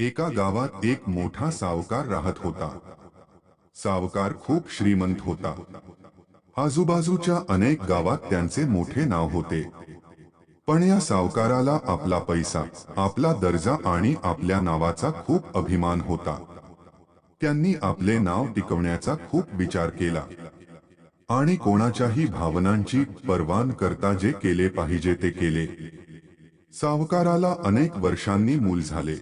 एका गावात एक मोठा सावकार राहत होता. सावकार खूप श्रीमंत होता. आजूबाजूच्या अनेक गावात त्यांचे मोठे नाव होते. पण या सावकाराला आपला पैसा आपला दर्जा आणि आपल्या नावाचा खूप अभिमान होता. त्यांनी आपले नाव टिकवण्याचा खूप विचार केला. आणि कोणाच्याही भावनांची परवान करता जे केले पाहिजे ते केले. सावकाराला अनेक वर्षांनी मूल झाले.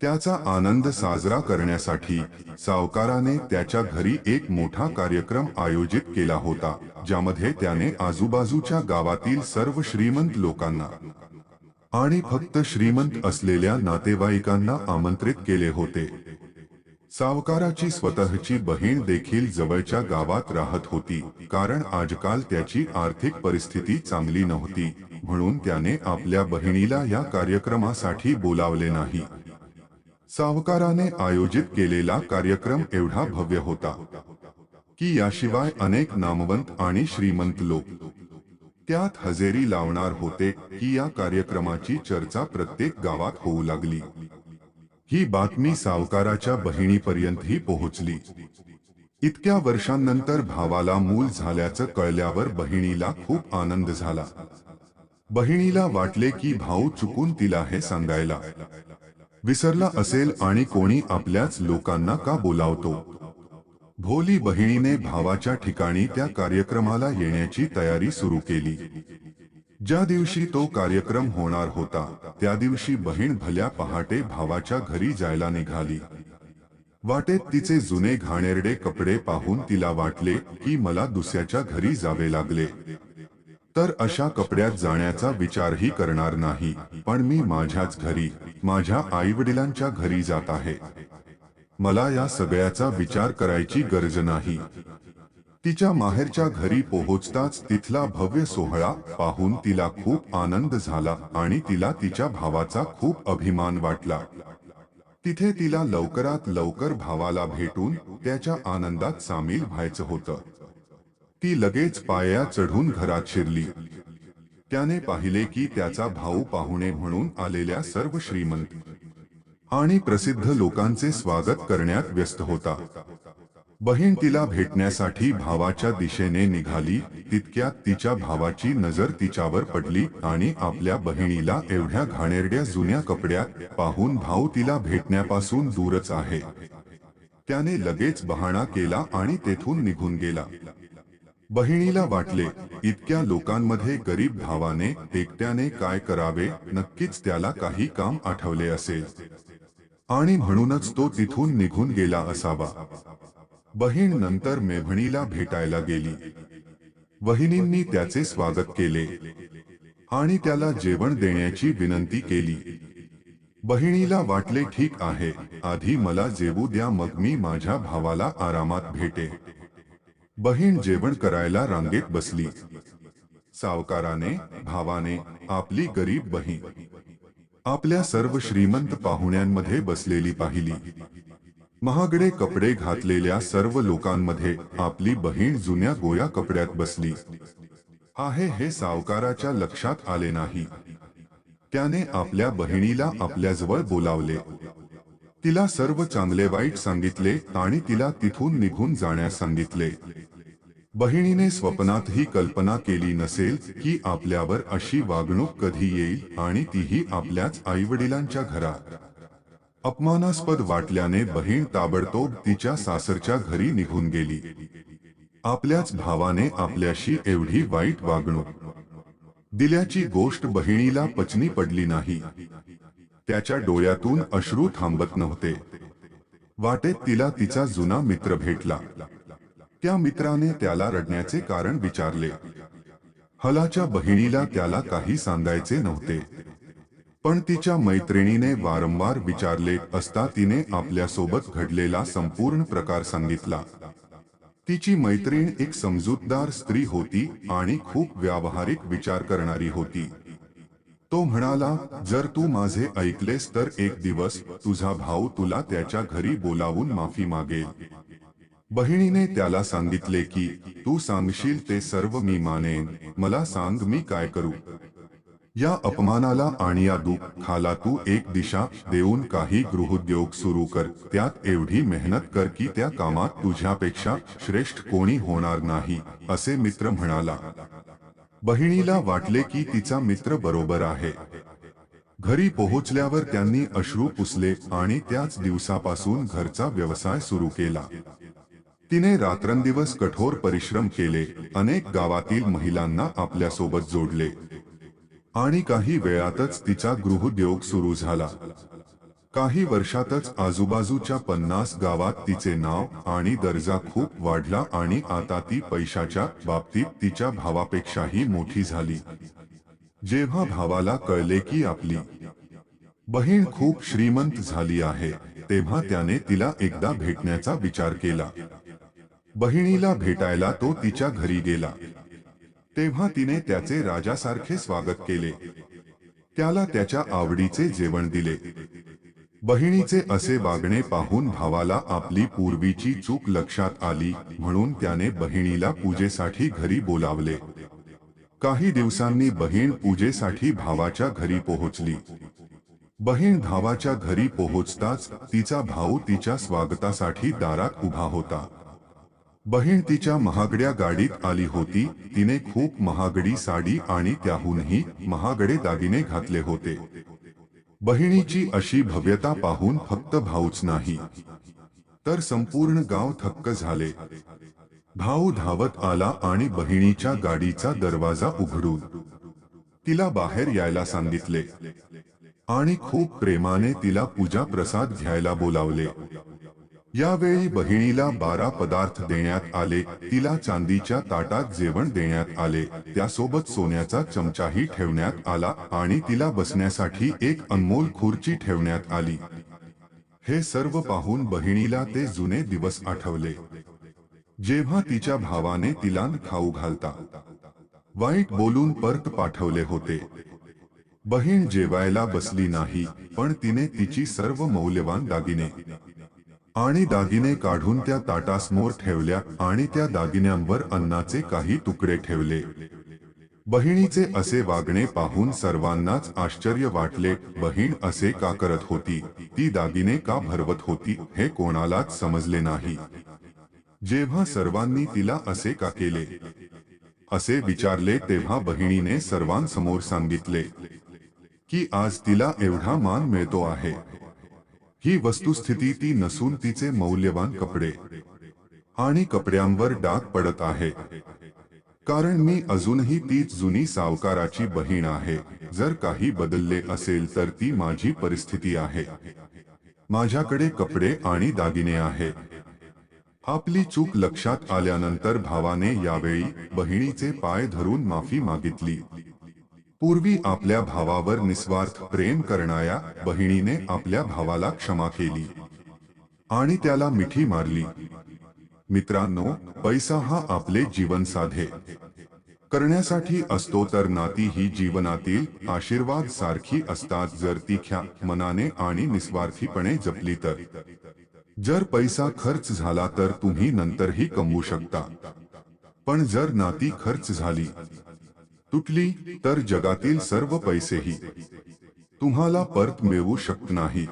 त्याचा आनंद साजरा करण्यासाठी सावकाराने त्याच्या घरी एक मोठा कार्यक्रम आयोजित केला होता ज्यामध्ये त्याने आजूबाजूच्या गावातील सर्व श्रीमंत लोकांना आणि फक्त श्रीमंत असलेल्या नातेवाईकांना आमंत्रित केले होते. सावकाराची स्वतःची बहीण देखील जवळच्या गावात राहत होती कारण आजकाल त्याची आर्थिक परिस्थिती चांगली नव्हती म्हणून त्याने आपल्या बहिणीला या कार्यक्रमासाठी बोलावले नाही. सावकाराने आयोजित केलेला कार्यक्रम एवढा भव्य होता की याशिवाय अनेक नामवंत आणि श्रीमंत लोक त्यात हजेरी लावणार होते की या कार्यक्रमाची चर्चा प्रत्येक गावात होऊ लागली. ही बातमी सावकाराच्या बहिणीपर्यंतही पोहोचली. इतक्या वर्षांनंतर भावाला मूल झाल्याचं कळल्यावर बहिणीला खूप आनंद झाला. बहिणीला वाटले की भाऊ चुकून तिला हे सांगायला विसरला असेल आणि कोणी आपल्याच लोकांना का बोलावतो? भोली बहिणीने भावाच्या ठिकाणी त्या कार्यक्रमाला येण्याची तयारी सुरू केली. ज्या दिवशी तो कार्यक्रम होणार होता त्या दिवशी बहीण भल्या पहाटे भावाच्या घरी जायला निघाली. वाटेत तिचे जुने घाणेरडे कपडे पाहून तिला वाटले की मला दुसऱ्याच्या घरी जावे लागले. तर अशा कपड्यात जाण्याचा विचारही करणार नाही. पण मी माझ्याच घरी माझ्या आई वडिलांच्या घरी जात आहे. मला या सगळ्याचा विचार करायची गरज नाही. तिच्या माहेरच्या घरी पोहोचताच तिथला भव्य सोहळा पाहून तिला खूप आनंद झाला आणि तिला तिच्या भावाचा खूप अभिमान वाटला. तिथे तिला लवकरात लवकर भावाला भेटून त्याच्या आनंदात सामील व्हायचं होतं. ती लगेच पाया चढून घरात शिरली. त्याने पाहिले की त्याचा भाऊ पाहुणे म्हणून आलेल्या सर्व श्रीमंत आणि प्रसिद्ध लोकांचे स्वागत करण्यात व्यस्त होता. बहीण तिला भेटण्यासाठी भावाच्या दिशेने निघाली तितक्यात तिच्या भावाची नजर तिच्यावर पडली आणि आपल्या बहिणीला एवढ्या घाणेरड्या जुन्या कपड्यात पाहून भाऊ तिला भेटण्यापासून दूरच आहे. त्याने लगेच बहाणा केला आणि तेथून निघून गेला. बहिणीला वाटले इतक्या लोकांमध्ये गरीब भावाने एकट्याने काय करावे नक्कीच त्याला काही काम आठवले असेल. आणि म्हणूनच तो तिथून निघून गेला असावा. बहीण नंतर मेभणीला भेटायला गेली. वहिनींनी त्याचे स्वागत केले. आणि त्याला जेवण देण्याची विनंती केली. बहिणीला वाटले ठीक आहे आधी मला जेवू द्या मग मी माझ्या भावाला आरामात भेटे. बहीण जेवण करायला रांगेत बसली. सावकाराने भावाने आपली गरीब बहीण आपल्या सर्व श्रीमंत पाहुण्यांमध्ये बसलेली पाहिली. महागडे कपडे घातलेल्या सर्व लोकांमध्ये आपली बहीण जुन्या गोया कपड्यात बसली. आहे हे सावकाराच्या लक्षात आले नाही. त्याने आपल्या बहिणीला आपल्याजवळ बोलावले. तिला सर्व चांगले वाईट सांगितले आणि तिला तिथून निघून जाण्यास सांगितले. बहिणीने स्वप्नातही कल्पना केली नसेल की आपल्यावर अशी वागणूक कधी येईल आणि तीही आपल्याच आईवडिलांच्या घरात. अपमानास्पद वाटल्याने बहीण ताबडतोब तिच्या सासरच्या घरी निघून गेली. आपल्याच भावाने आपल्याशी एवढी वाईट वागणूक. दिल्याची गोष्ट बहिणीला पचनी पडली नाही. त्याच्या डोळ्यातून अश्रू थांबत नव्हते. वाटेत तिला तिचा जुना मित्र भेटला. त्या मित्राने त्याला रडण्याचे कारण विचारले. हलाच्या बहिणीला त्याला काही सांगायचे नव्हते. पण तिच्या मैत्रिणीने वारंवार विचारले असता तिने आपल्यासोबत घडलेला संपूर्ण प्रकार सांगितला. तिची मैत्रीण एक समजूतदार स्त्री होती आणि खूप व्यावहारिक विचार करणारी होती. तो म्हणाला जर तू माझे ऐकलेस तर एक दिवस तुझा भाऊ तुला त्याच्या घरी बोलावून माफी मागेल. बहिणीने त्याला सांगितले की तू सांगशील ते सर्व मी मानेन. मला सांग मी काय करू. या अपमानाला आणि या दुःखाला तू एक दिशा देऊन काही गृहोद्योग सुरू कर. त्यात एवढी मेहनत कर की त्या कामात तुझ्यापेक्षा श्रेष्ठ कोणी होणार नाही असे मित्र म्हणाला. बहिणीला वाटले की तिचा मित्र बरोबर आहे. घरी पोहोचल्यावर त्यांनी अश्रू पुसले आणि त्याच दिवसापासून घरचा व्यवसाय सुरू केला. तिने रात्रंदिवस कठोर परिश्रम केले अनेक गावातील महिलांना आपल्यासोबत जोडले. आणि काही वेळातच तिचा गृहोद्योग सुरू झाला. काही वर्षातच आजूबाजूच्या पन्नास गावात तिचे नाव आणि दर्जा खूप वाढला आणि आता ती पैशाच्या बाबतीत तिच्या भावापेक्षाही मोठी झाली. जेव्हा भावाला कळले की आपली बहीण खूप श्रीमंत झाली आहे तेव्हा त्याने तिला एकदा भेटण्याचा विचार केला. बहिणीला भेटायला तो तिच्या घरी गेला. तेव्हा तिने त्याचे राजासारखे स्वागत केले. त्याला त्याच्या आवडीचे जेवण दिले. बहिणीचे असे वागणे पाहून भावाला आपली पूर्वीची चूक लक्षात आली म्हणून त्याने बहिणीला पूजेसाठी घरी बोलावले. काही दिवसांनी बहीण पूजेसाठी भावाच्या घरी पोहोचली. बहीण भावाच्या घरी पोहोचताच तिचा भाऊ तिच्या स्वागतासाठी दारात उभा होता. बहीण तिच्या महागड्या गाडीत आली होती तिने खूप महागडी साडी आणि त्याहूनही महागडे दागिने घातले होते. बहिणीची अशी भव्यता पाहून फक्त भाऊच नाही तर संपूर्ण गाव थक्क झाले. भाऊ धावत आला आणि बहिणीच्या गाडीचा दरवाजा उघडून तिला बाहेर यायला सांगितले आणि खूप प्रेमाने तिला पूजा प्रसाद घ्यायला बोलावले. यावेळी बहिणीला बारा पदार्थ देण्यात आले. तिला चांदीच्या ताटात जेवण देण्यात आले. त्यासोबत सोन्याचा चमचाही ठेवण्यात आला आणि तिला बसण्यासाठी एक अनमोल खुर्ची ठेवण्यात आली. हे सर्व पाहून बहिणीला ते जुने दिवस आठवले. जेव्हा तिच्या भावाने तिला खाऊ घालता. वाईट बोलून परत पाठवले होते. बहीण जेवायला बसली नाही पण तिने तिची सर्व मौल्यवान दागिने आणि दागिने काढून त्या ताटासमोर ठेवल्या आणि त्या दागिन्यांवर अन्नाचे काही तुकडे ठेवले. बहिणीचे असे वागणे पाहून सर्वांनाच आश्चर्य वाटले बहीण असे का करत होती? ती दागिने का भरवत होती? हे कोणालाच समजले नाही. जेव्हा सर्वांनी तिला असे का केले? असे विचारले तेव्हा बहिणीने सर्वांसमोर सांगितले की आज तिला एवढा मान मिळतो आहे. ही वस्तुस्थिती ती नसून तिचे मौल्यवान कपडे. आणि कपड्यांवर डाग पडत आहे. कारण मी अजूनही तीच जुनी सावकाराची बहीण आहे. जर काही बदलले असेल तर ती माझी परिस्थिती आहे. माझ्याकडे कपडे आणि दागिने आहे. आपली चूक लक्षात आल्यानंतर भावाने यावेळी बहिणीचे पाय धरून माफी मागितली. पूर्वी आपल्या भावावर निस्वार्थ प्रेम करणाऱ्या बहिणीने आपल्या भावाला क्षमा केली. आणि त्याला मिठी मारली. मित्रांनो पैसा हा आपले जीवन साधे. करण्यासाठी असतो तर नाती ही जीवनातील आशीर्वाद सारखी असतात जर तिख्या मनाने आणि निस्वार्थीपणे जपली तर. जर पैसा खर्च झाला तर तुम्ही नंतरही कमवू शकता. पण जर नाती खर्च झाली तुटली तर जगातील सर्व पैसेही. तुम्हाला परत मिळवू शकत नाही.